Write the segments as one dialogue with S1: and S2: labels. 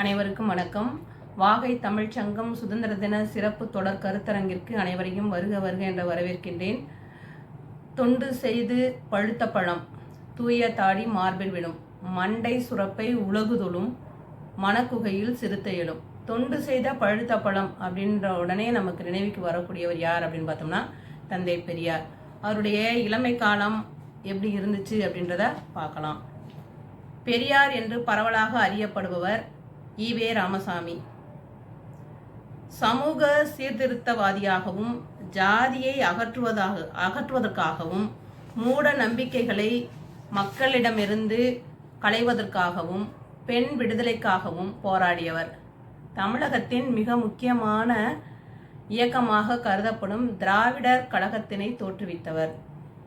S1: அனைவருக்கும் வணக்கம். வாகை தமிழ்ச்சங்கம் சுதந்திர தின சிறப்பு தொடர் கருத்தரங்கிற்கு அனைவரையும் வருக வருக என்று வரவேற்கின்றேன். தொண்டு செய்து பழுத்த பழம் தூய தாடி மார்பில் விடும் மண்டை சுரப்பை உலகுதொழும் மனக்குகையில் சிறுத்தை தொண்டு செய்த பழுத்த பழம் அப்படின்ற உடனே நமக்கு நினைவுக்கு வரக்கூடியவர் யார் அப்படின்னு பார்த்தோம்னா தந்தை பெரியார். அவருடைய இளமை காலம் எப்படி இருந்துச்சு அப்படின்றத பார்க்கலாம். பெரியார் என்று பரவலாக அறியப்படுபவர் ஈவே ராமசாமி. சமூக சீர்திருத்தவாதியாகவும் ஜாதியை அகற்றுவதாக அகற்றுவதற்காகவும் மூட நம்பிக்கைகளை மக்களிடமிருந்து களைவதற்காகவும் பெண் விடுதலைக்காகவும் போராடியவர். தமிழகத்தின் மிக முக்கியமான இயக்கமாக கருதப்படும் திராவிடர் கழகத்தினை தோற்றுவித்தவர்.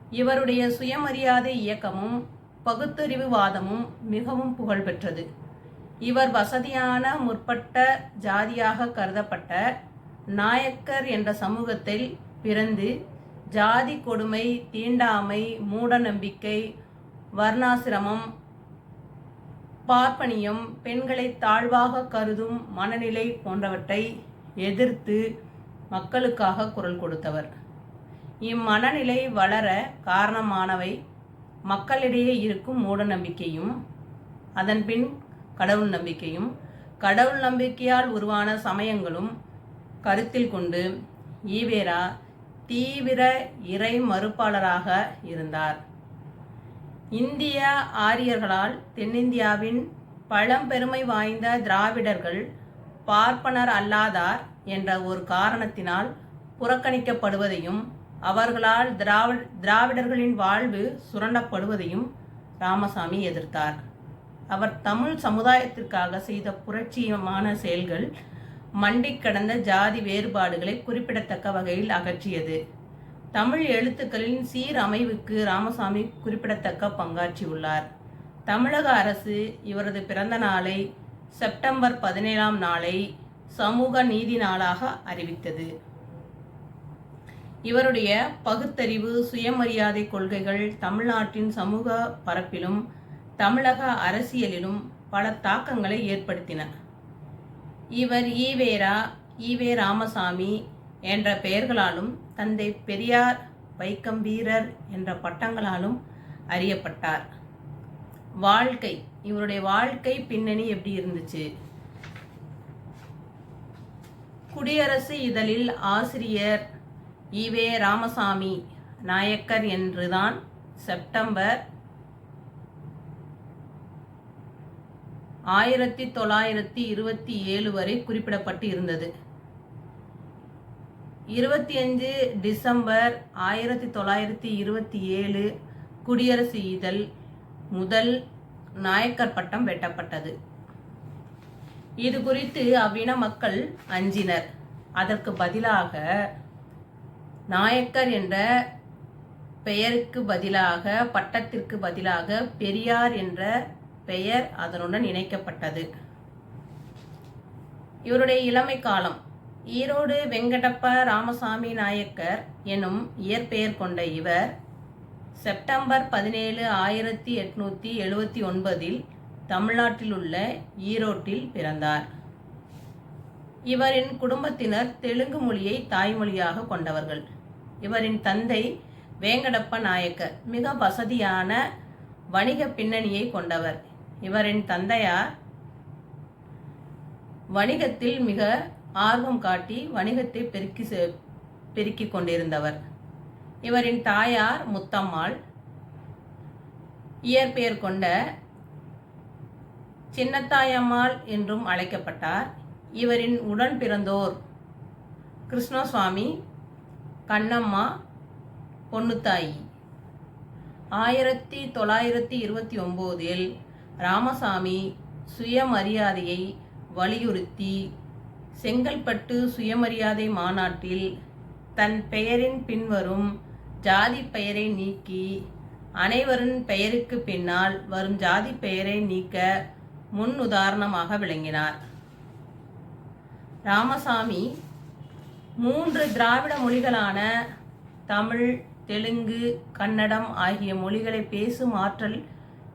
S1: இவருடைய சுயமரியாதை இயக்கமும் பகுத்தறிவுவாதமும் மிகவும் புகழ்பெற்றது. இவர் வசதியான முற்பட்ட ஜாதியாக கருதப்பட்ட நாயக்கர் என்ற சமூகத்தில் பிறந்து ஜாதி கொடுமை தீண்டாமை மூடநம்பிக்கை வர்ணாசிரமம் பார்ப்பனியம் பெண்களை தாழ்வாக கருதும் மனநிலை போன்றவற்றை எதிர்த்து மக்களுக்காக குரல் கொடுத்தவர். இம்மனநிலை வளர காரணமானவை மக்களிடையே இருக்கும் மூடநம்பிக்கையும் அதன்பின் கடவுள் நம்பிக்கையும் கடவுள் நம்பிக்கையால் உருவான சமயங்களும் கருத்தில் கொண்டு ஈவேரா தீவிர இறை மறுப்பாளராக இருந்தார். இந்திய ஆரியர்களால் தென்னிந்தியாவின் பழம்பெருமை வாய்ந்த திராவிடர்கள் பார்ப்பனர் அல்லாதார் என்ற ஒரு காரணத்தினால் புறக்கணிக்கப்படுவதையும் அவர்களால் திராவிட திராவிடர்களின் வாழ்வு சுரண்டப்படுவதையும் ராமசாமி எதிர்த்தார். அவர் தமிழ் சமுதாயத்திற்காக செய்த புரட்சியமான செயல்கள் மண்டி கடந்த ஜாதி வேறுபாடுகளை குறிப்பிடத்தக்க வகையில் அகற்றியது. தமிழ் எழுத்துக்களின் சீரமைவுக்கு ராமசாமி குறிப்பிடத்தக்க பங்காற்றியுள்ளார் தமிழக அரசு இவரது பிறந்த நாளை செப்டம்பர் பதினேழாம் நாளை சமூக நீதி நாளாக அறிவித்தது. இவருடைய பகுத்தறிவு சுயமரியாதை கொள்கைகள் தமிழ்நாட்டின் சமூக பரப்பிலும் தமிழக அரசியலிலும் பல தாக்கங்களை ஏற்படுத்தின. இவர் ஈவேரா ஈவே ராமசாமி என்ற பெயர்களாலும் தந்தை பெரியார் வைக்கம் வீரர் என்ற பட்டங்களாலும் அறியப்பட்டார். வாழ்க்கை இவருடைய வாழ்க்கை பின்னணி எப்படி இருந்துச்சு? குடியரசு இதழில் ஆசிரியர் ஈவே ராமசாமி நாயக்கர் என்றுதான் செப்டம்பர் ஆயிரத்தி தொள்ளாயிரத்தி இருபத்தி ஏழு வரை குறிப்பிடப்பட்டு இருந்தது. இருபத்தி அஞ்சு டிசம்பர் ஆயிரத்தி தொள்ளாயிரத்தி இருபத்தி ஏழு குடியரசு இதழ் முதல் நாயக்கர் பட்டம் வெட்டப்பட்டது. இது குறித்து அவ்வின மக்கள் அஞ்சினர். அதற்கு பதிலாக நாயக்கர் என்ற பெயருக்கு பதிலாக பட்டத்திற்கு பதிலாக பெரியார் என்ற பெயர் அதனுடன் இணைக்கப்பட்டது. இவருடைய இளமை காலம் ஈரோடு வெங்கடப்ப ராமசாமி நாயக்கர் எனும் இயற்பெயர் கொண்ட இவர் செப்டம்பர் பதினேழு ஆயிரத்தி எட்நூத்தி எழுபத்தி ஒன்பதில் தமிழ்நாட்டில் உள்ள ஈரோட்டில் பிறந்தார். இவரின் குடும்பத்தினர் தெலுங்கு மொழியை தாய்மொழியாக கொண்டவர்கள். இவரின் தந்தை வேங்கடப்ப நாயக்கர் மிக வசதியான வணிக பின்னணியை கொண்டவர். இவரின் தந்தையார். வணிகத்தில் மிக ஆர்வம் காட்டி வணிகத்தை பெருக்கி பெருக்கிக் கொண்டிருந்தவர். இவரின் தாயார் முத்தம்மாள். இயற்பெயர் கொண்ட சின்னத்தாயம்மாள் என்றும் அழைக்கப்பட்டார். இவரின் உடன் பிறந்தோர் கிருஷ்ணசுவாமி கண்ணம்மா பொன்னுத்தாயி. ஆயிரத்தி தொள்ளாயிரத்தி இருபத்தி ஒம்போதில் ராமசாமி சுயமரியாதையை வலியுறுத்தி செங்கல்பட்டு சுயமரியாதை மாநாட்டில் தன் பெயரின் பின்வரும் ஜாதி பெயரை நீக்கி அனைவரின் பெயருக்கு பின்னால் வரும் ஜாதி பெயரை நீக்க முன் உதாரணமாக விளங்கினார். ராமசாமி மூன்று திராவிட மொழிகளான தமிழ் தெலுங்கு கன்னடம் ஆகிய மொழிகளை பேசும் ஆற்றல்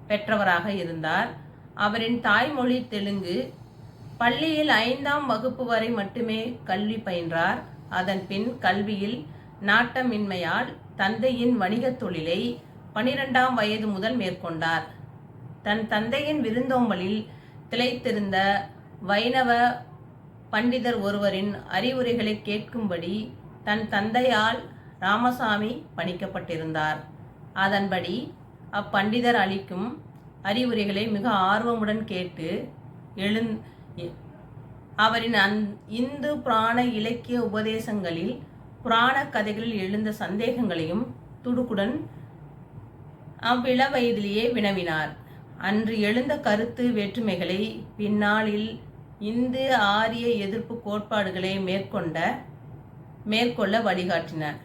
S1: பெற்றவராக இருந்தார். அவரின் தாய்மொழி தெலுங்கு. பள்ளியில் ஐந்தாம் வகுப்பு வரை மட்டுமே கல்வி பயின்றார். அதன் பின் கல்வியில் நாட்டமின்மையால் தந்தையின் வணிகத் தொழிலை பனிரெண்டாம் வயது முதல் மேற்கொண்டார். தன் தந்தையின் விருந்தோம்பலில் திளைத்திருந்த வைணவ பண்டிதர் ஒருவரின் அறிவுரைகளை கேட்கும்படி தன் தந்தையால் ராமசாமி பணிக்கப்பட்டிருந்தார். அதன்படி அப்பண்டிதர் அளிக்கும் அறிவுரைகளை மிக ஆர்வமுடன் கேட்டு எழுந் அவரின் அந் இந்து புராண இலக்கிய உபதேசங்களில் புராண கதைகளில் எழுந்த சந்தேகங்களையும் துடுக்குடன் அவ்விள வயதிலேயே வினவினார். அன்று எழுந்த கருத்து வேற்றுமைகளை பின்னாளில் இந்து ஆரிய எதிர்ப்பு கோட்பாடுகளை மேற்கொண்ட மேற்கொள்ள வழிகாட்டினார்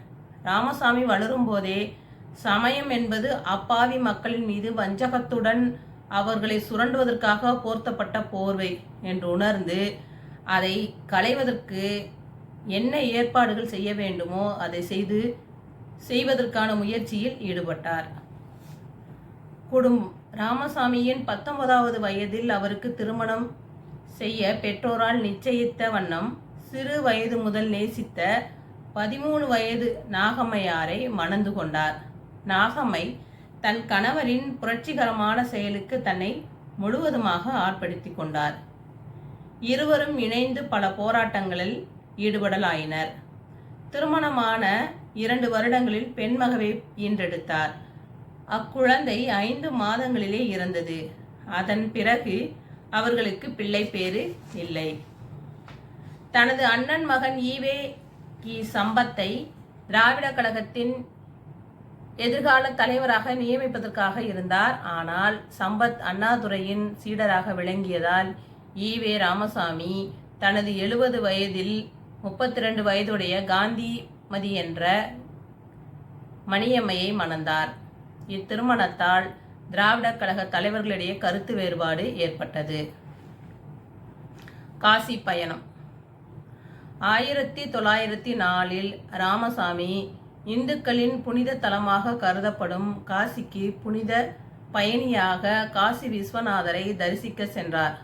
S1: ராமசாமி வளரும்போதே சமயம் என்பது அப்பாவி மக்களின் மீது வஞ்சகத்துடன் அவர்களை சுரண்டுவதற்காக போர்த்தப்பட்ட போர்வை என்று உணர்ந்து அதை களைவதற்கு என்ன ஏற்பாடுகள் செய்ய வேண்டுமோ அதை செய்து செய்வதற்கான முயற்சியில் ஈடுபட்டார். குடும் ராமசாமியின் பத்தொன்பதாவது வயதில் அவருக்கு திருமணம் செய்ய பெற்றோரால் நிச்சயித்த வண்ணம் சிறு வயது முதல் நேசித்த பதிமூணு வயது நாகம்மையாரை மணந்து கொண்டார். நாகம்மை தன் கணவரின் புரட்சிகரமான செயலுக்கு தன்னை முழுவதுமாக ஆட்படுத்தி கொண்டார். இருவரும் இணைந்து பல போராட்டங்களில் ஈடுபடலாயினர். திருமணமான இரண்டு வருடங்களில் பெண்மகவை ஈன்றெடுத்தார். அக்குழந்தை ஐந்து மாதங்களிலே இறந்தது. அதன் பிறகு அவர்களுக்கு பிள்ளை பேறு இல்லை. தனது அண்ணன் மகன் ஈவே கி சம்பத்தை திராவிட கழகத்தின் எதிர்கால தலைவராக நியமிப்பதற்காக இருந்தார். ஆனால் சம்பத் அண்ணாதுரையின் சீடராக விளங்கியதால் ஈவே ராமசாமி தனது எழுபது வயதில் முப்பத்தி ரெண்டு வயதுடைய காந்திமதி என்ற மணியம்மையை மணந்தார். இத்திருமணத்தால் திராவிடக் கழக தலைவர்களிடையே கருத்து வேறுபாடு ஏற்பட்டது. காசி பயணம். ஆயிரத்தி தொள்ளாயிரத்தி நாலில் ராமசாமி இந்துக்களின் புனித தலமாக கருதப்படும் காசிக்கு புனித பயணியாக காசி விஸ்வநாதரை தரிசிக்க சென்றார்.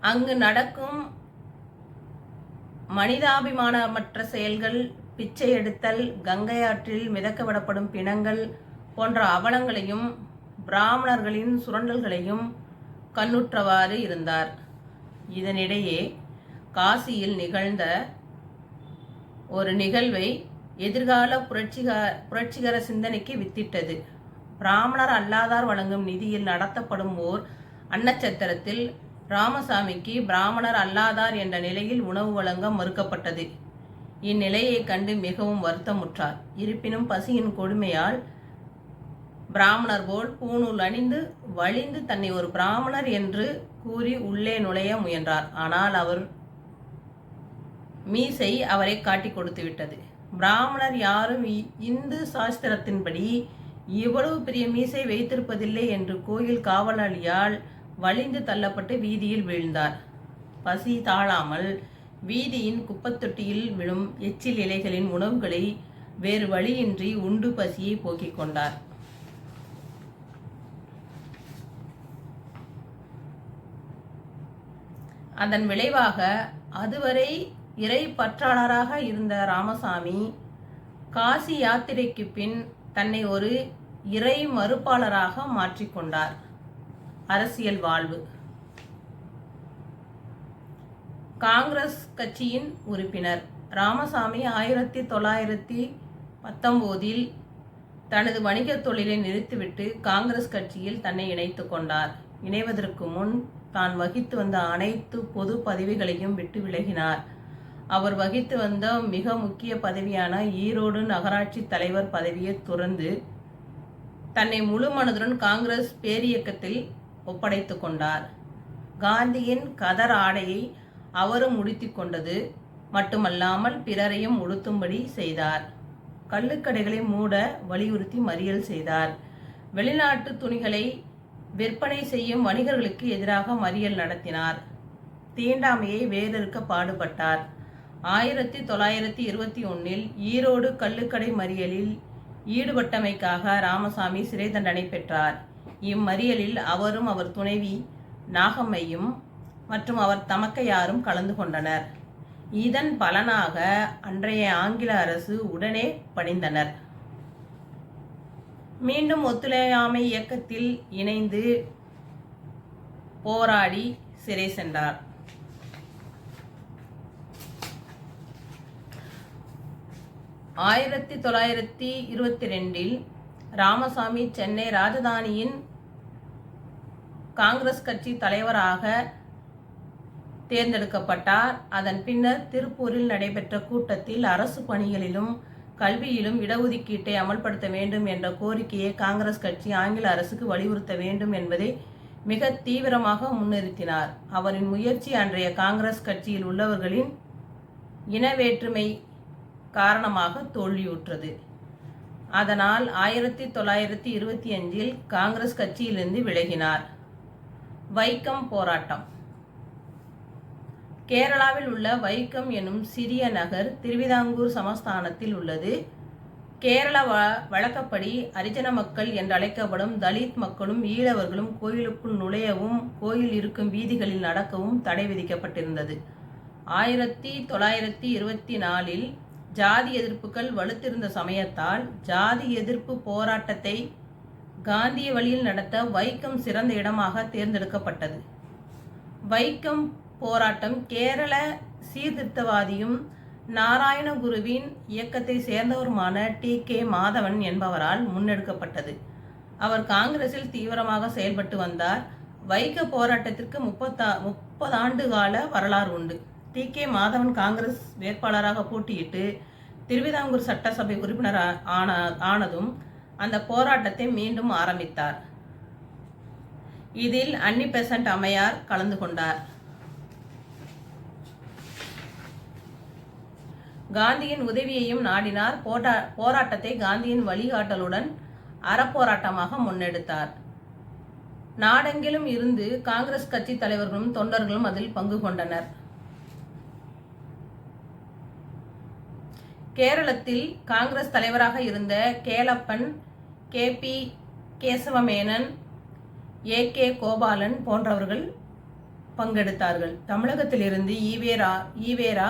S1: அங்கு நடக்கும் மனிதாபிமானமற்ற செயல்கள் பிச்சை எடுத்தல் கங்கை ஆற்றில் பிணங்கள் போன்ற அவலங்களையும் பிராமணர்களின் சுரண்டல்களையும் கண்ணுற்றவாறு இருந்தார். இதனிடையே காசியில் நிகழ்ந்த ஒரு நிகழ்வை எதிர்கால புரட்சிக புரட்சிகர சிந்தனைக்கு வித்திட்டது. பிராமணர் அல்லாதார் வழங்கும் நிதியில் நடத்தப்படும் ஓர் அன்னச்சத்திரத்தில் ராமசாமிக்கு பிராமணர் அல்லாதார் என்ற நிலையில் உணவு வழங்க மறுக்கப்பட்டது. இந்நிலையை கண்டு மிகவும் வருத்தமுற்றார். இருப்பினும் பசியின் கொடுமையால் பிராமணர் போல் பூணூல் அணிந்து வழிந்து தன்னை ஒரு பிராமணர் என்று கூறி உள்ளே நுழைய முயன்றார். ஆனால் அவர் மீசை அவரை காட்டிக் கொடுத்து விட்டது. பிராமணர் யாரும் இந்து சாஸ்திரத்தின்படி இவ்வளவு பெரிய மீசை வைத்திருப்பதில்லை என்று கோயில் காவலாளியால் வலிந்து தள்ளப்பட்டு வீதியில் வீழ்ந்தார். பசி தாழாமல் வீதியின் குப்பத்தொட்டியில் விழும் எச்சில் இலைகளின் உணவுகளை வேறு வழியின்றி உண்டு பசியை போக்கிக் கொண்டார். அதன் விளைவாக அதுவரை இறை பற்றாளராக இருந்த ராமசாமி காசி யாத்திரைக்கு பின் தன்னை ஒரு இறை மறுப்பாளராக மாற்றிக்கொண்டார் அரசியல் வாழ்வு. காங்கிரஸ் கட்சியின் உறுப்பினர் ராமசாமி ஆயிரத்தி தொள்ளாயிரத்தி பத்தொம்போதில் தனது வணிகத் தொழிலை நிறுத்திவிட்டு காங்கிரஸ் கட்சியில் தன்னை இணைத்து கொண்டார். இணைவதற்கு முன் தான் வகித்து வந்த அனைத்து பொது பதவிகளையும் விட்டு விலகினார். அவர் வகித்து வந்த மிக முக்கிய பதவியான ஈரோடு நகராட்சி தலைவர் பதவியை துறந்து தன்னை முழு மனதுடன் காங்கிரஸ் பேரியக்கத்தில் ஒப்படைத்து கொண்டார். காந்தியின் கதர் ஆடையை அவரும் உடுத்தி கொண்டது மட்டுமல்லாமல் பிறரையும் உடுத்தும்படி செய்தார். கள்ளுக்கடைகளை மூட வலியுறுத்தி மறியல் செய்தார். வெளிநாட்டு துணிகளை விற்பனை செய்யும் வணிகர்களுக்கு எதிராக மறியல் நடத்தினார். தீண்டாமையை வேறறுக்க பாடுபட்டார். ஆயிரத்தி தொள்ளாயிரத்தி இருபத்தி ஒன்றில் ஈரோடு கள்ளுக்கடை மறியலில் ஈடுபட்டமைக்காக ராமசாமி சிறை தண்டனை பெற்றார். இம்மறியலில் அவரும் அவர் துணைவி நாகம்மையும் மற்றும் அவர் தமக்கையாரும் கலந்து கொண்டனர். இதன் பலனாக அன்றைய ஆங்கில அரசு உடனே பணிந்தனர். மீண்டும் ஒத்துழையாமை இயக்கத்தில் இணைந்து போராடி சிறை சென்றார். ஆயிரத்தி தொள்ளாயிரத்தி இருபத்தி ரெண்டில் ராமசாமி சென்னை ராஜதானியின் காங்கிரஸ் கட்சி தலைவராக தேர்ந்தெடுக்கப்பட்டார். அதன் பின்னர் திருப்பூரில் நடைபெற்ற கூட்டத்தில் அரசு பணிகளிலும் கல்வியிலும் இடஒதுக்கீட்டை அமல்படுத்த வேண்டும் என்ற கோரிக்கையை காங்கிரஸ் கட்சி ஆங்கில அரசுக்கு வலியுறுத்த வேண்டும் என்பதை மிக தீவிரமாக முன்னிறுத்தினார். அவரின் முயற்சி அன்றைய காங்கிரஸ் கட்சியில் உள்ளவர்களின் இனவேற்றுமை காரணமாக தோல்வியுற்றது. அதனால் ஆயிரத்தி தொள்ளாயிரத்தி இருபத்தி அஞ்சில் காங்கிரஸ் கட்சியிலிருந்து விலகினார். வைக்கம் போராட்டம். கேரளாவில் உள்ள வைக்கம் எனும் சிறிய நகர் திருவிதாங்கூர் சமஸ்தானத்தில் உள்ளது. கேரள வ வழக்கப்படி அரிஜன மக்கள் என்று அழைக்கப்படும் தலித் மக்களும் ஈழவர்களும் கோயிலுக்குள் நுழையவும் கோயில் இருக்கும் வீதிகளில் நடக்கவும் தடை விதிக்கப்பட்டிருந்தது. ஆயிரத்தி தொள்ளாயிரத்தி இருபத்தி நாலில் ஜாதி எதிர்ப்புகள் வலுத்திருந்த சமயத்தால் ஜாதி எதிர்ப்பு போராட்டத்தை காந்திய வழியில் நடத்த வைக்கம் சிறந்த இடமாக தேர்ந்தெடுக்கப்பட்டது. வைக்கம் போராட்டம் கேரள சீர்திருத்தவாதியும் நாராயணகுருவின் இயக்கத்தை சேர்ந்தவருமான டி. கே. மாதவன் என்பவரால் முன்னெடுக்கப்பட்டது. அவர் காங்கிரஸில் தீவிரமாக செயல்பட்டு வந்தார். வைக்க போராட்டத்திற்கு முப்பத்தா முப்பது ஆண்டு கால வரலாறு உண்டு. டி கே மாதவன் காங்கிரஸ் வேட்பாளராக போட்டியிட்டு திருவிதாங்கூர் சட்டசபை உறுப்பினர் ஆன ஆனதும் அந்த போராட்டத்தை மீண்டும் ஆரம்பித்தார். இதில் அன்னி பெசன்ட் அம்மையார் கலந்து கொண்டார். காந்தியின் உதவியையும் நாடினார். போட்டா போராட்டத்தை காந்தியின் வழிகாட்டலுடன் அறப்போராட்டமாக முன்னெடுத்தார். நாடெங்கிலும் இருந்து காங்கிரஸ் கட்சி தலைவர்களும் தொண்டர்களும் அதில் பங்கு கொண்டனர். கேரளத்தில் காங்கிரஸ் தலைவராக இருந்த Kelappan K. P. Kesava Menon A. K. Gopalan போன்றவர்கள் பங்கெடுத்தார்கள். தமிழகத்திலிருந்து ஈவேரா ஈவேரா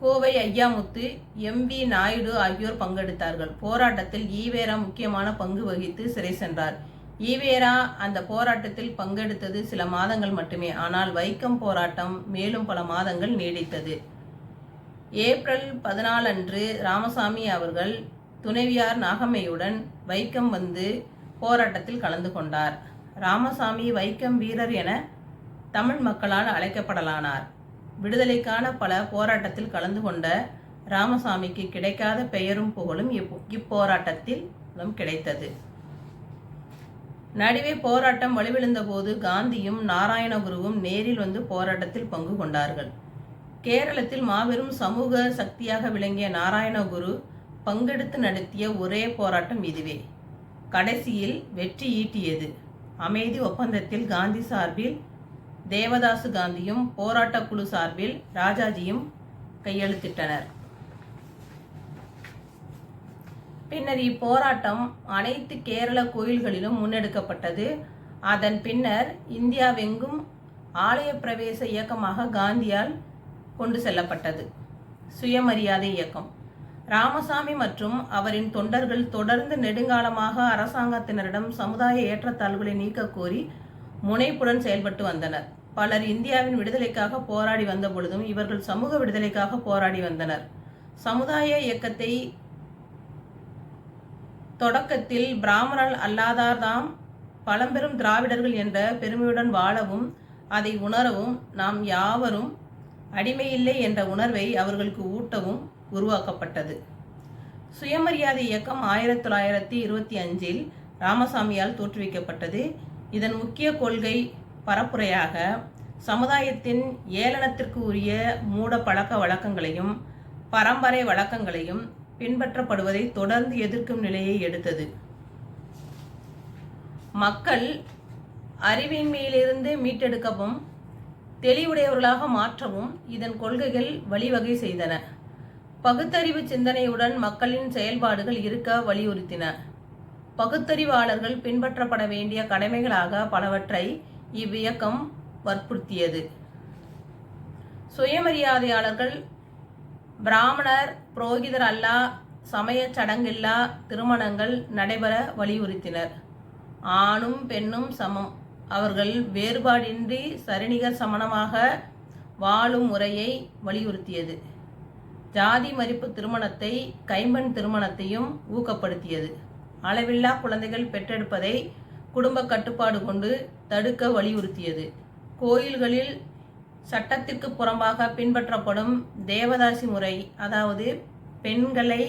S1: கோவை ஐயாமுத்து எம். வி. நாயுடு ஆகியோர் பங்கெடுத்தார்கள். போராட்டத்தில் ஈவேரா முக்கியமான பங்கு வகித்து சிறை சென்றார். ஈவேரா அந்த போராட்டத்தில் பங்கெடுத்தது சில மாதங்கள் மட்டுமே. ஆனால் வைக்கம் போராட்டம் மேலும் பல மாதங்கள் நீடித்தது. ஏப்ரல் பதினாலு அன்று ராமசாமி அவர்கள் துணைவியார் நாகம்மையுடன் வைக்கம் வந்து போராட்டத்தில் கலந்து கொண்டார். ராமசாமி வைக்கம் வீரர் என தமிழ் மக்களால் அழைக்கப்படலானார். விடுதலைக்கான பல போராட்டத்தில் கலந்து கொண்ட ராமசாமிக்கு கிடைக்காத பெயரும் புகழும் இப்போராட்டத்தில் கிடைத்தது. நடுவே போராட்டம் வலுவிழந்தபோது காந்தியும் நாராயணகுருவும் நேரில் வந்து போராட்டத்தில் பங்கு கொண்டார்கள். கேரளத்தில் மாபெரும் சமூக சக்தியாக விளங்கிய நாராயணகுரு பங்கெடுத்து நடத்திய ஒரே போராட்டம் இதுவே. கடைசியில் வெற்றி ஈட்டியது. அமைதி ஒப்பந்தத்தில் காந்தி சார்பில் தேவதாசு காந்தியும் போராட்ட குழு சார்பில் ராஜாஜியும் கையெழுத்திட்டனர். பின்னர் இப்போராட்டம் அனைத்து கேரள கோயில்களிலும் முன்னெடுக்கப்பட்டது. அதன் பின்னர் இந்தியாவெங்கும் ஆலய பிரவேச இயக்கமாக காந்தியால் கொண்டு செல்லப்பட்டது. சுயமரியாதை இயக்கம். ராமசாமி மற்றும் அவரின் தொண்டர்கள் தொடர்ந்து நெடுங்காலமாக அரசாங்கத்தினரிடம் சமுதாய ஏற்றத்தாழ்வுகளை நீக்க கோரி முனைப்புடன் செயல்பட்டு வந்தனர். பலர் இந்தியாவின் விடுதலைக்காக போராடி வந்த பொழுதும் இவர்கள் சமூக விடுதலைக்காக போராடி வந்தனர். சமுதாய இயக்கத்தை தொடக்கத்தில் பிராமணர் அல்லாதார்தாம் பழம்பெரும் திராவிடர்கள் என்ற பெருமையுடன் வாழவும் அதை உணரவும் நாம் யாவரும் அடிமையில்லை என்ற உணர்வை அவர்களுக்கு ஊட்டவும் உருவாக்கப்பட்டது. சுயமரியாதை இயக்கம் ஆயிரத்தி தொள்ளாயிரத்தி இருபத்தி அஞ்சில் ராமசாமியால் தோற்றுவிக்கப்பட்டது. இதன் முக்கிய கொள்கை பரப்புரையாக சமுதாயத்தின் ஏளனத்திற்கு உரிய மூட பழக்க வழக்கங்களையும் பரம்பரை வழக்கங்களையும் பின்பற்றப்படுவதை தொடர்ந்து எதிர்க்கும் நிலையை எடுத்தது. மக்கள் அறிவின்மையிலிருந்து மீட்டெடுக்கவும் தெளிவுடையவர்களாக மாற்றவும் இதன் கொள்கைகள் வழிவகை செய்தன. பகுத்தறிவு சிந்தனையுடன் மக்களின் செயல்பாடுகள் இருக்க வலியுறுத்தின. பகுத்தறிவாளர்கள் பின்பற்றப்பட வேண்டிய கடமைகளாக பலவற்றை இவ்வியக்கம் வற்புறுத்தியது. சுயமரியாதையாளர்கள் பிராமணர் புரோகிதர் அல்லா சமய சடங்கில்லா திருமணங்கள் நடைபெற வலியுறுத்தினர். ஆணும் பெண்ணும் சமம். அவர்கள் வேறுபாடின்றி சரிநிகர் சமணமாக வாழும் முறையை வலியுறுத்தியது. ஜாதி மறிப்பு திருமணத்தை கைம்பெண் திருமணத்தையும் ஊக்கப்படுத்தியது. அளவில்லா குழந்தைகள் பெற்றெடுப்பதை குடும்ப கட்டுப்பாடு கொண்டு தடுக்க வலியுறுத்தியது. கோயில்களில் சட்டத்திற்கு புறம்பாக பின்பற்றப்படும் தேவதாசி முறை அதாவது பெண்களை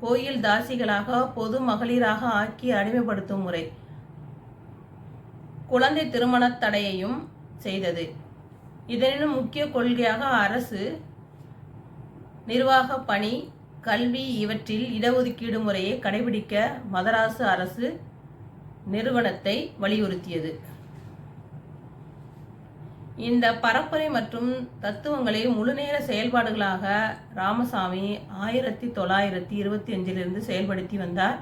S1: கோயில் தாசிகளாக பொது மகளிராக ஆக்கி அடிமைப்படுத்தும் முறை குழந்தை திருமணத் தடையையும் செய்தது. இதனினும் முக்கிய கொள்கையாக அரசு நிர்வாக பணி கல்வி இவற்றில் இடஒதுக்கீடு முறையை கடைபிடிக்க மதராசு அரசு நிறுவனத்தை வலியுறுத்தியது. இந்த பரப்புரை மற்றும் தத்துவங்களை முழுநேர செயல்பாடுகளாக ராமசாமி ஆயிரத்தி தொள்ளாயிரத்தி இருபத்தி அஞ்சிலிருந்து செயல்படுத்தி வந்தார்.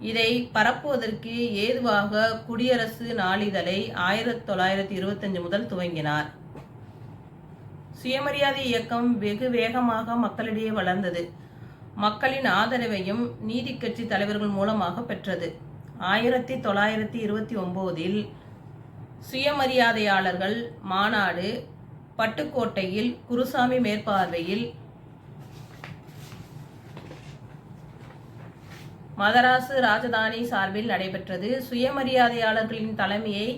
S1: இதை பரப்புவதற்கு ஏதுவாக குடியரசு நாளிதழை ஆயிரத்தி தொள்ளாயிரத்தி இருபத்தஞ்சு முதல் துவங்கினார். சுயமரியாதை இயக்கம் வெகு வேகமாக மக்களிடையே வளர்ந்தது. மக்களின் ஆதரவையும் நீதி கட்சி தலைவர்கள் மூலமாக பெற்றது. ஆயிரத்தி தொள்ளாயிரத்தி இருபத்தி ஒம்போதில் சுயமரியாதையாளர்கள் மாநாடு பட்டுக்கோட்டையில் குருசாமி மேற்பார்வையில் மதராசு ராஜதானி சார்பில் நடைபெற்றது. சுயமரியாதையாளர்களின் தலைமையை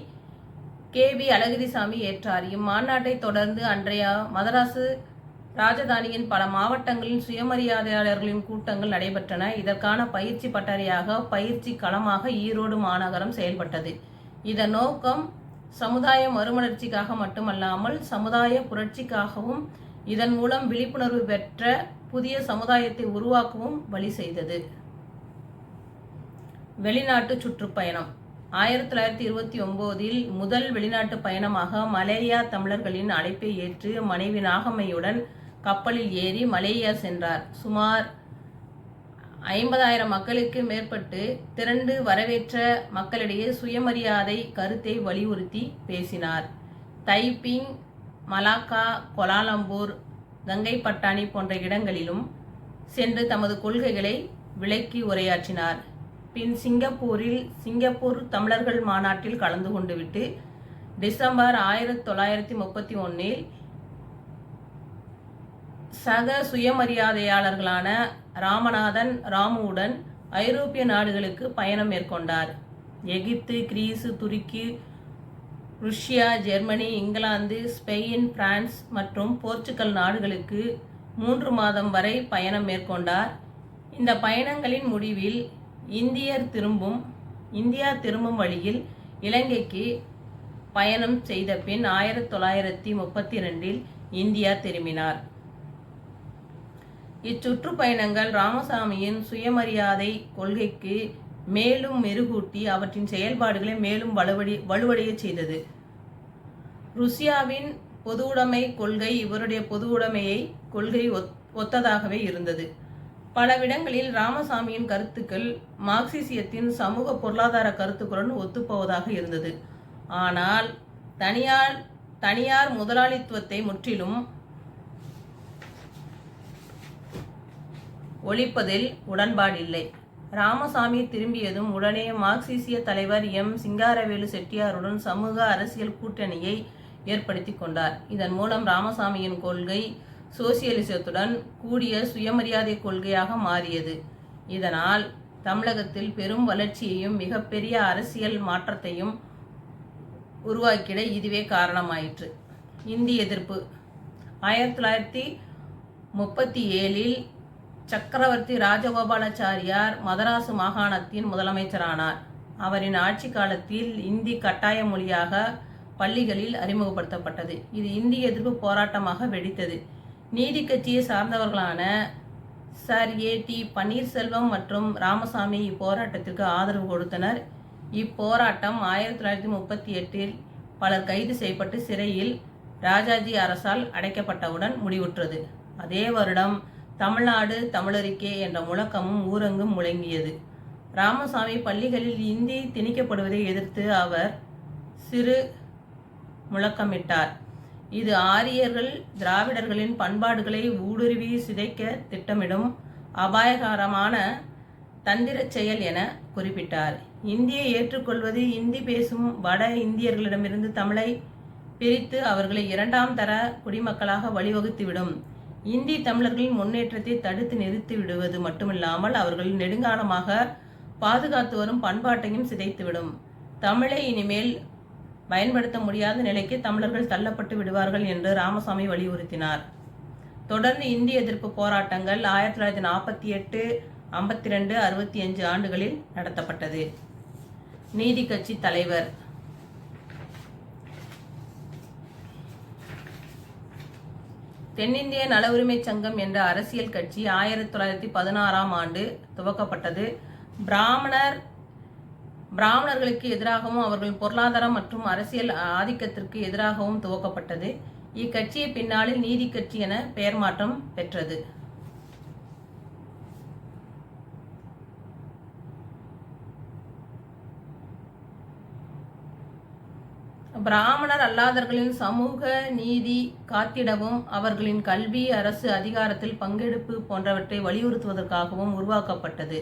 S1: கே. பி அழகிரிசாமி ஏற்றார். இம்மாநாட்டை தொடர்ந்து அன்றைய மதராசு ராஜதானியின் பல மாவட்டங்களில் சுயமரியாதையாளர்களின் கூட்டங்கள் நடைபெற்றன. இதற்கான பயிற்சி பட்டறையாக பயிற்சி களமாக ஈரோடு மாநகரம் செயல்பட்டது. இதன் நோக்கம் சமுதாய மறுமலர்ச்சிக்காக மட்டுமல்லாமல் சமுதாய புரட்சிக்காகவும் இதன் மூலம் விழிப்புணர்வு பெற்ற புதிய சமுதாயத்தை உருவாக்கவும் வழி செய்தது. வெளிநாட்டு சுற்றுப்பயணம். ஆயிரத்தி தொள்ளாயிரத்தி இருபத்தி ஒம்போதில் முதல் வெளிநாட்டு பயணமாக மலேயா தமிழர்களின் அழைப்பை ஏற்று மனைவி நாகம்மையுடன் கப்பலில் ஏறி மலேயா சென்றார். சுமார் ஐம்பதாயிரம் மக்களுக்கு மேற்பட்டு திரண்டு வரவேற்ற மக்களிடையே சுயமரியாதை கருத்தை வலியுறுத்தி பேசினார். தைப்பிங் மலாக்கா கொலாலம்பூர் கங்கை பட்டாணி போன்ற இடங்களிலும் சென்று தமது கொள்கைகளை விளக்கி உரையாற்றினார். பின் சிங்கப்பூரில் சிங்கப்பூர் தமிழர்கள் மாநாட்டில் கலந்து கொண்டு விட்டு டிசம்பர் ஆயிரத்தி தொள்ளாயிரத்தி முப்பத்தி ஒன்னில் சக சுயமரியாதையாளர்களான ராமநாதன் ராமுவுடன் ஐரோப்பிய நாடுகளுக்கு பயணம் மேற்கொண்டார். Egypt Greece Turkey Russia Germany England Spain France மற்றும் போர்ச்சுகல் நாடுகளுக்கு மூன்று மாதம் வரை பயணம் மேற்கொண்டார். இந்த பயணங்களின் முடிவில் இந்தியர் திரும்பும் இந்தியா திரும்பும் வழியில் இலங்கைக்கு பயணம் செய்த பின் ஆயிரத்தி தொள்ளாயிரத்தி முப்பத்தி ரெண்டில் இந்தியா திரும்பினார். இச்சுற்றுப்பயணங்கள் ராமசாமியின் சுயமரியாதை கொள்கைக்கு மேலும் மெருகூட்டி அவற்றின் செயல்பாடுகளை மேலும் வலுவடி வலுவடையச் செய்தது. ருசியாவின் பொது உடைமை கொள்கை இவருடைய பொது உடைமையை கொள்கை ஒத்ததாகவே இருந்தது. பலவிடங்களில் ராமசாமியின் கருத்துக்கள் மார்க்சிசியத்தின் சமூக பொருளாதார கருத்துக்களுடன் ஒத்துப்போவதாக இருந்தது. ஆனால் தனியார் தனியார் முதலாளித்துவத்தை முற்றிலும் ஒழிப்பதில் உடன்பாடில்லை ராமசாமி திரும்பியதும் உடனே மார்க்சிசிய தலைவர் எம். சிங்காரவேலு செட்டியாருடன் சமூக அரசியல் கூட்டணியை ஏற்படுத்தி கொண்டார். இதன் மூலம் ராமசாமியின் கொள்கை சோசியலிசத்துடன் கூடிய சுயமரியாதை கொள்கையாக மாறியது. இதனால் தமிழகத்தில் பெரும் வளர்ச்சியையும் மிகப்பெரிய அரசியல் மாற்றத்தையும் உருவாக்கிட இதுவே காரணமாயிற்று. இந்தி எதிர்ப்பு. ஆயிரத்தி தொள்ளாயிரத்தி முப்பத்தி ஏழில் சக்கரவர்த்தி ராஜகோபாலாச்சாரியார் மதராசு மாகாணத்தின் முதலமைச்சரானார். அவரின் ஆட்சி காலத்தில் இந்தி கட்டாய மொழியாக பள்ளிகளில் அறிமுகப்படுத்தப்பட்டது. இது இந்தி எதிர்ப்பு போராட்டமாக வெடித்தது. நீதி கட்சியை சார்ந்தவர்களான சர் ஏ டி பன்னீர்செல்வம் மற்றும் ராமசாமி இப்போராட்டத்திற்கு ஆதரவு கொடுத்தனர். இப்போராட்டம் ஆயிரத்தி தொள்ளாயிரத்தி முப்பத்தி எட்டில் பலர் கைது செய்யப்பட்டு சிறையில் ராஜாஜி அரசால் அடைக்கப்பட்டவுடன் முடிவுற்றது. அதே வருடம் தமிழ்நாடு தமிழறிக்கே என்ற முழக்கமும் ஊரங்கும் முழங்கியது. ராமசாமி பள்ளிகளில் இந்தி திணிக்கப்படுவதை எதிர்த்து அவர் சிறு முழக்கமிட்டார். இது ஆரியர்கள் திராவிடர்களின் பண்பாடுகளை ஊடுருவி சிதைக்க திட்டமிடும் அபாயகரமான தந்திரச் செயல் என குறிப்பிட்டார். இந்தியை ஏற்றுக்கொள்வது இந்தி பேசும் வட இந்தியர்களிடமிருந்து தமிழை பிரித்து அவர்களை இரண்டாம் தர குடிமக்களாக வழிவகுத்துவிடும். இந்தி தமிழர்களின் முன்னேற்றத்தை தடுத்து நிறுத்தி விடுவது மட்டுமில்லாமல் அவர்கள் நெடுங்காலமாக பாதுகாத்து வரும் பண்பாட்டையும் சிதைத்துவிடும். தமிழை இனிமேல் பயன்படுத்த முடியாத நிலைக்கு தமிழர்கள் தள்ளப்பட்டு விடுவார்கள் என்று ராமசாமி வலியுறுத்தினார். தொடர்ந்து இந்திய எதிர்ப்பு போராட்டங்கள் ஆயிரத்தி தொள்ளாயிரத்தி நாற்பத்தி எட்டு ஐம்பத்தி ரெண்டு அறுபத்தி அஞ்சு ஆண்டுகளில் நடத்தப்பட்டது. நீதி கட்சி தலைவர். தென்னிந்திய நல உரிமைச் சங்கம் என்ற அரசியல் கட்சி ஆயிரத்தி தொள்ளாயிரத்தி பதினாறாம் ஆண்டு துவக்கப்பட்டது. பிராமணர் பிராமணர்களுக்கு எதிராகவும் அவர்கள் பொருளாதாரம் மற்றும் அரசியல் ஆதிக்கத்திற்கு எதிராகவும் துவக்கப்பட்டது. இக்கட்சியை பின்னாளில் நீதி கட்சி என பெயர் மாற்றம் பெற்றது. பிராமணர் அல்லாதவர்களின் சமூக நீதி காத்திடவும் அவர்களின் கல்வி அரசு அதிகாரத்தில் பங்கெடுப்பு போன்றவற்றை வலியுறுத்துவதற்காகவும் உருவாக்கப்பட்டது.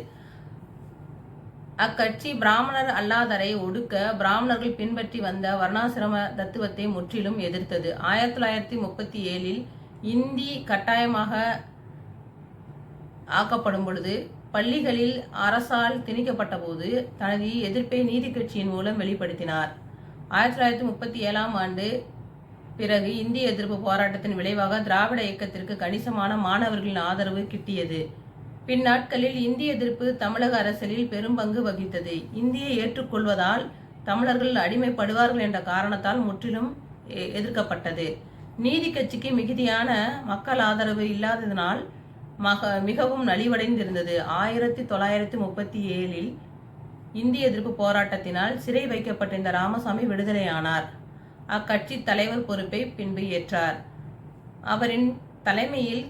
S1: அக்கட்சி பிராமணர் அல்லாதரை ஒடுக்க பிராமணர்கள் பின்பற்றி வந்த வர்ணாசிரம தத்துவத்தை முற்றிலும் எதிர்த்தது. ஆயிரத்தி தொள்ளாயிரத்தி முப்பத்தி ஏழில் இந்தி கட்டாயமாக ஆக்கப்படும் பொழுது பள்ளிகளில் அரசால் திணிக்கப்பட்ட போது தனது எதிர்ப்பை நீதி கட்சியின் மூலம் வெளிப்படுத்தினார். ஆயிரத்தி தொள்ளாயிரத்தி முப்பத்தி ஏழாம் ஆண்டு பிறகு இந்திய எதிர்ப்பு போராட்டத்தின் விளைவாக திராவிட இயக்கத்திற்கு கணிசமான மாணவர்களின் ஆதரவு கிட்டியது. பின்னாட்களில் இந்திய எதிர்ப்பு தமிழக அரசியலில் பெரும் பங்கு வகித்தது. இந்தியை ஏற்றுக்கொள்வதால் தமிழர்கள் அடிமைப்படுவார்கள் என்ற காரணத்தால் முற்றிலும் எதிர்க்கப்பட்டது. நீதி கட்சிக்கு மிகுதியான மக்கள் ஆதரவு இல்லாததினால் மக மிகவும் நலிவடைந்திருந்தது. ஆயிரத்தி தொள்ளாயிரத்தி முப்பத்தி ஏழில் இந்திய எதிர்ப்பு போராட்டத்தினால் சிறை வைக்கப்பட்டிருந்த ராமசாமி விடுதலையானார். அக்கட்சி தலைவர் பொறுப்பை பின்பு ஏற்றார். அவரின் தலைமையில்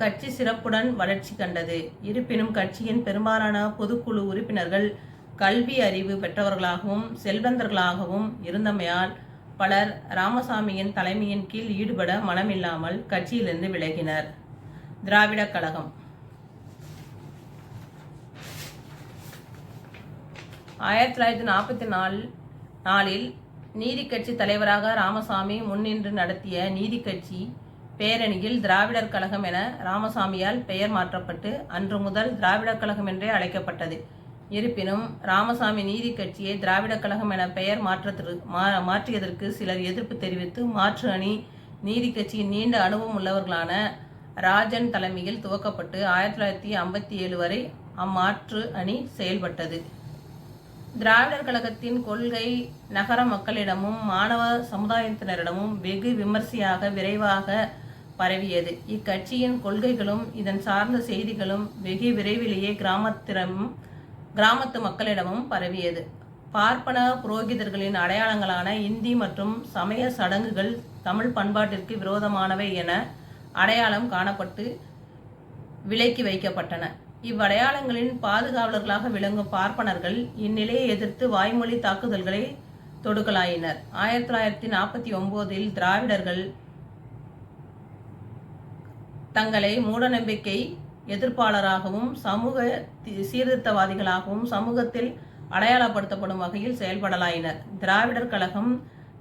S1: கட்சி சிறப்புடன் வளர்ச்சி கண்டது. இருப்பினும் கட்சியின் பெரும்பாலான பொதுக்குழு உறுப்பினர்கள் கல்வி அறிவு பெற்றவர்களாகவும் செல்வந்தர்களாகவும் இருந்தமையால் பலர் ராமசாமியின் தலைமையின் கீழ் ஈடுபட மனமில்லாமல் கட்சியிலிருந்து விலகினர். திராவிடக் கழகம். ஆயிரத்தி தொள்ளாயிரத்தி நாற்பத்தி நாலு நாளில் நீதி கட்சி தலைவராக ராமசாமி முன்னின்று நடத்திய நீதி கட்சி பேரணியில் திராவிடர் கழகம் என ராமசாமியால் பெயர் மாற்றப்பட்டு அன்று முதல் திராவிடர் கழகம் என்றே அழைக்கப்பட்டது. இருப்பினும் ராமசாமி நீதி கட்சியை திராவிடர் கழகம் என பெயர் மாற்றத்திற்கு மா மாற்றியதற்கு சிலர் எதிர்ப்பு தெரிவித்து மாற்று அணி நீதி கட்சியின் நீண்ட அனுபவம் உள்ளவர்களான ராஜன் தலைமையில் துவக்கப்பட்டு ஆயிரத்தி தொள்ளாயிரத்தி ஐம்பத்தி ஏழு வரை அம்மாற்று அணி செயல்பட்டது. திராவிடர் கழகத்தின் கொள்கை நகர மக்களிடமும் மாணவ சமுதாயத்தினரிடமும் வெகு விமர்சையாக விரைவாக பரவியது. இக்கட்சியின் கொள்கைகளும் இதன் சார்ந்த செய்திகளும் வெகு விரைவிலேயே கிராமத்திடமும் கிராமத்து மக்களிடமும் பரவியது. பார்ப்பன புரோகிதர்களின் அடையாளங்களான இந்தி மற்றும் சமய சடங்குகள் தமிழ் பண்பாட்டிற்கு விரோதமானவை என அடையாளம் காணப்பட்டு விலக்கி வைக்கப்பட்டன. இவ்வடையாளங்களின் பாதுகாவலர்களாக விளங்கும் பார்ப்பனர்கள் இந்நிலையை எதிர்த்து வாய்மொழி தாக்குதல்களை தொடுக்கலாயினர். ஆயிரத்தி தொள்ளாயிரத்தி நாற்பத்தி ஒன்போதில் திராவிடர்கள் தங்களை மூடநம்பிக்கை எதிர்ப்பாளராகவும் சமூக சீர்திருத்தவாதிகளாகவும் சமூகத்தில் அடையாளப்படுத்தப்படும் வகையில் செயல்படலாயினர். திராவிடர் கழகம்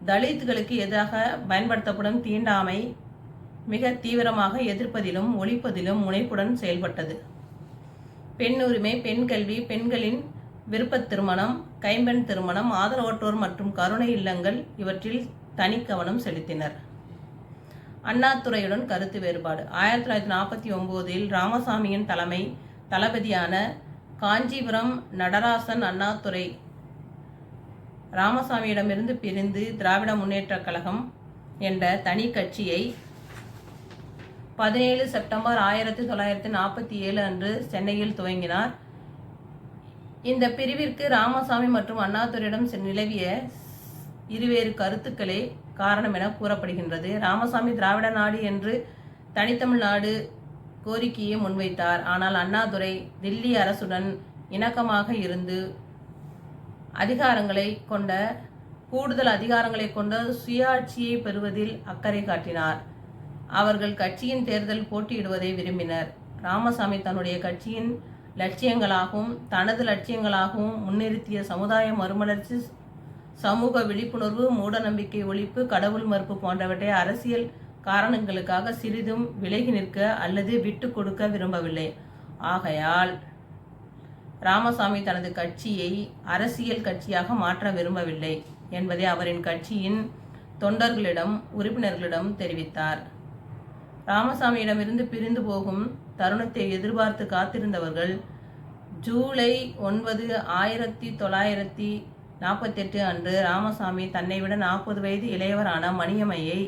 S1: தலித்துகளுக்கு எதிராக பயன்படுத்தப்படும் தீண்டாமை மிக தீவிரமாக எதிர்ப்பதிலும் ஒழிப்பதிலும் முனைப்புடன் செயல்பட்டது. பெண் உரிமை பெண் கல்வி பெண்களின் விருப்ப திருமணம் கைம்பெண் திருமணம் ஆதரவற்றோர் மற்றும் கருணை இல்லங்கள் இவற்றில் தனி கவனம் செலுத்தினர். அண்ணாதுரையுடன் கருத்து வேறுபாடு. ஆயிரத்தி தொள்ளாயிரத்தி நாற்பத்தி ஒம்போதில் ராமசாமியின் தலைமை தளபதியான காஞ்சிபுரம் நடராசன் அண்ணாதுரை ராமசாமியிடமிருந்து பிரிந்து திராவிட முன்னேற்றக் கழகம் என்ற தனி கட்சியை பதினேழு செப்டம்பர் ஆயிரத்தி தொள்ளாயிரத்தி நாற்பத்தி ஏழு அன்று சென்னையில் துவங்கினார். இந்த பிரிவிற்கு ராமசாமி மற்றும் அண்ணாதுரையிடம் நிலவிய இருவேறு கருத்துக்களே காரணம் என கூறப்படுகின்றது. ராமசாமி திராவிட நாடு என்று தனித்தமிழ் நாடு கோரிக்கையை முன்வைத்தார். ஆனால் அண்ணாதுரை தில்லி அரசுடன் இணக்கமாக இருந்து அதிகாரங்களை கொண்ட கூடுதல் அதிகாரங்களை கொண்ட சுயாட்சியை பெறுவதில் அக்கறை காட்டினார். அவர்கள் கட்சியின் தேர்தல் போட்டியிடுவதை விரும்பினர். ராமசாமி தன்னுடைய கட்சியின் லட்சியங்களாகவும் தனது லட்சியங்களாகவும் முன்னிறுத்திய சமுதாய மறுமலர்ச்சி சமூக விழிப்புணர்வு மூடநம்பிக்கை ஒழிப்பு கடவுள் மறுப்பு போன்றவற்றை அரசியல் காரணங்களுக்காக சிறிதும் விலகி நிற்க அல்லது விட்டு கொடுக்க விரும்பவில்லை. ஆகையால் ராமசாமி தனது கட்சியை அரசியல் கட்சியாக மாற்ற விரும்பவில்லை என்பதை அவரின் கட்சியின் தொண்டர்களிடம் உறுப்பினர்களிடம் தெரிவித்தார். ராமசாமியிடமிருந்து பிரிந்து போகும் தருணத்தை எதிர்பார்த்து காத்திருந்தவர்கள் ஜூலை ஒன்பது ஆயிரத்தி தொள்ளாயிரத்தி நாற்பத்தெட்டு அன்று ராமசாமி தன்னை விட நாற்பது வயது இளையவரான மணியம்மையை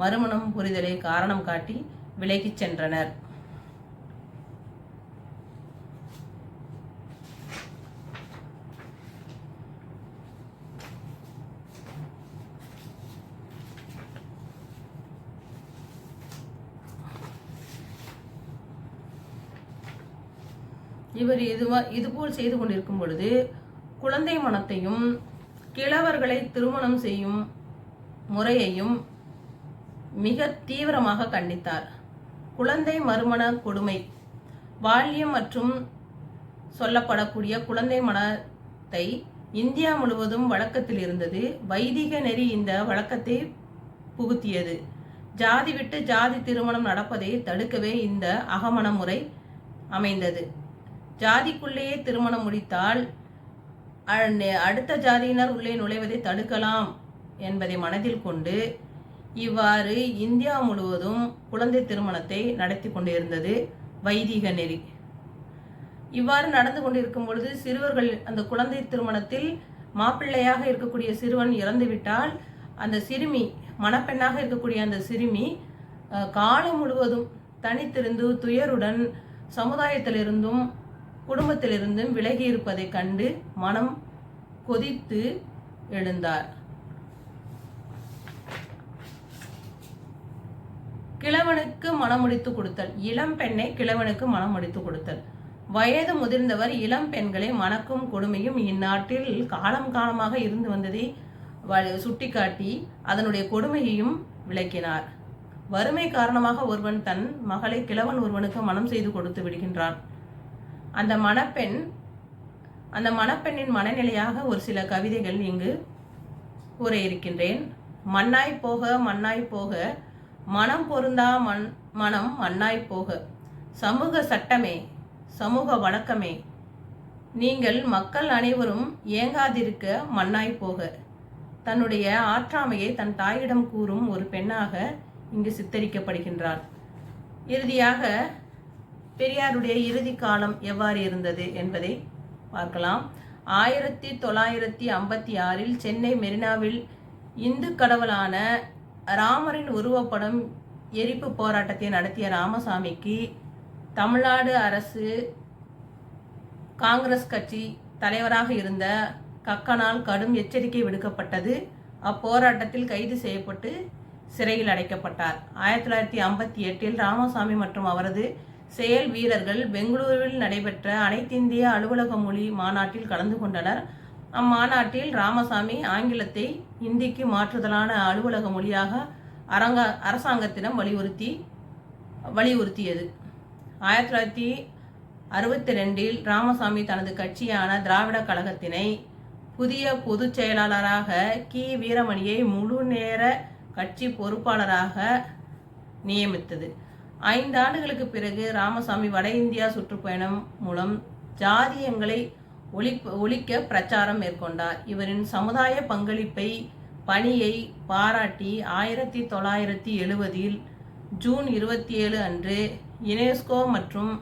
S1: மறுமணம் புரிதலை காரணம் காட்டி விலகிச் சென்றனர். இவர் இதுவா இதுபோல் செய்து கொண்டிருக்கும் பொழுது குழந்தை மனத்தையும் கிழவர்களை திருமணம் செய்யும் முறையையும் மிக தீவிரமாக கண்டித்தார். குழந்தை மறுமண கொடுமை வால்யம் மற்றும் சொல்லப்படக்கூடிய குழந்தை மனத்தை இந்தியா முழுவதும் வழக்கத்தில் இருந்தது. வைதிக நெறி இந்த வழக்கத்தை புகுத்தியது. ஜாதி விட்டு ஜாதி திருமணம் நடப்பதை தடுக்கவே இந்த அகமண முறை அமைந்தது. ஜாதிக்குள்ளேயே திருமணம் முடித்தால் அடுத்த ஜாதியினர் உள்ளே நுழைவதை தடுக்கலாம் என்பதை மனதில் கொண்டு இவ்வாறு இந்தியா முழுவதும் குழந்தை திருமணத்தை நடத்தி கொண்டிருந்தது வைதிக நெறி. இவ்வாறு நடந்து கொண்டிருக்கும் பொழுது சிறுவர்கள் அந்த குழந்தை திருமணத்தில் மாப்பிள்ளையாக இருக்கக்கூடிய சிறுவன் இறந்துவிட்டால் அந்த சிறுமி மணப்பெண்ணாக இருக்கக்கூடிய அந்த சிறுமி காலம் முழுவதும் தனித்திருந்து துயருடன் சமுதாயத்திலிருந்தும் குடும்பத்திலிருந்தும் விலகி இருப்பதை கண்டு மனம் கொதித்து எழுந்தார். கிழவனுக்கு மனமுடித்து கொடுத்தல். இளம் பெண்ணை கிழவனுக்கு மனம் கொடுத்தல். வயது முதிர்ந்தவர் இளம் பெண்களை மணக்கும் கொடுமையும் இந்நாட்டில் காலம் காலமாக இருந்து வந்ததை சுட்டிக்காட்டி அதனுடைய கொடுமையையும் விளக்கினார். வறுமை காரணமாக ஒருவன் தன் மகளை கிழவன் ஒருவனுக்கு மனம் செய்து கொடுத்து விடுகின்றான். அந்த மணப்பெண் அந்த மணப்பெண்ணின் மனநிலையாக ஒரு சில கவிதைகள் இங்கு கூற இருக்கின்றேன் மண்ணாய் போக மண்ணாய் போக மனம் பொருந்தா மண் மனம் மண்ணாய் போக. சமூக சட்டமே சமூக வழக்கமே. நீங்கள் மக்கள் அனைவரும் ஏங்காதிருக்க மண்ணாய் போக. தன்னுடைய ஆற்றாமையை தன் தாயிடம் கூறும் ஒரு பெண்ணாக இங்கு சித்தரிக்கப்படுகின்றார் இறுதியாக பெரியாருடைய இறுதி காலம் எவ்வாறு இருந்தது என்பதை பார்க்கலாம். ஆயிரத்தி தொள்ளாயிரத்தி ஐம்பத்தி ஆறில் சென்னை மெரினாவில் இந்து கடவுளான ராமரின் உருவப்படம் எரிப்பு போராட்டத்தை நடத்திய ராமசாமிக்கு தமிழ்நாடு அரசு காங்கிரஸ் கட்சி தலைவராக இருந்த கக்கனால் கடும் எச்சரிக்கை விடுக்கப்பட்டது. அப்போராட்டத்தில் கைது செய்யப்பட்டு சிறையில் அடைக்கப்பட்டார். ஆயிரத்தி தொள்ளாயிரத்தி ஐம்பத்தி எட்டில் ராமசாமி மற்றும் அவரது செயல் வீரர்கள் பெங்களூருவில் நடைபெற்ற அனைத்திந்திய அலுவலக மொழி மாநாட்டில் கலந்து கொண்டனர். அம்மாநாட்டில் ராமசாமி ஆங்கிலத்தை இந்திக்கு மாற்றுதலான அலுவலக மொழியாக அரங்க அரசாங்கத்திடம் வலியுறுத்தி வலியுறுத்தியது. ஆயிரத்தி தொள்ளாயிரத்தி அறுபத்தி ரெண்டில் ராமசாமி தனது கட்சியான திராவிட கழகத்தினை புதிய பொதுச் செயலாளராக கி. வீரமணியை முழு நேர கட்சி பொறுப்பாளராக நியமித்தது. ஐந்து ஆண்டுகளுக்கு பிறகு ராமசாமி வட இந்தியா சுற்றுப்பயணம் மூலம் ஜாதியங்களை ஒழிப்பு ஒழிக்க பிரச்சாரம் மேற்கொண்டார். இவரின் சமுதாய பங்களிப்பை பணியை பாராட்டி ஆயிரத்தி தொள்ளாயிரத்தி எழுபதில் ஜூன் இருபத்தி ஏழு அன்று யுனெஸ்கோ மற்றும்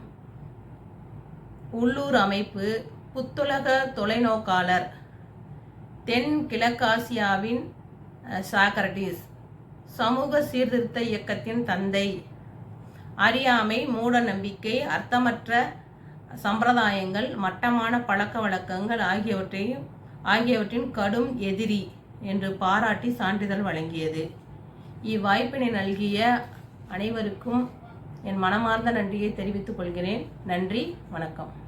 S1: உள்ளூர் அமைப்பு புத்துலக தொலைநோக்காளர் தென் கிழக்காசியாவின் சாக்ரட்டிஸ் சமூக சீர்திருத்த இயக்கத்தின் தந்தை அறியாமை மூட நம்பிக்கை அர்த்தமற்ற சம்பிரதாயங்கள் மட்டமான பழக்க வழக்கங்கள் ஆகியவற்றையும் ஆகியவற்றின் கடும் எதிரி என்று பாராட்டி சான்றிதழ் வழங்கியது. இவ்வாய்ப்பினை நல்கிய அனைவருக்கும் என் மனமார்ந்த நன்றியை தெரிவித்துக் கொள்கிறேன். நன்றி வணக்கம்.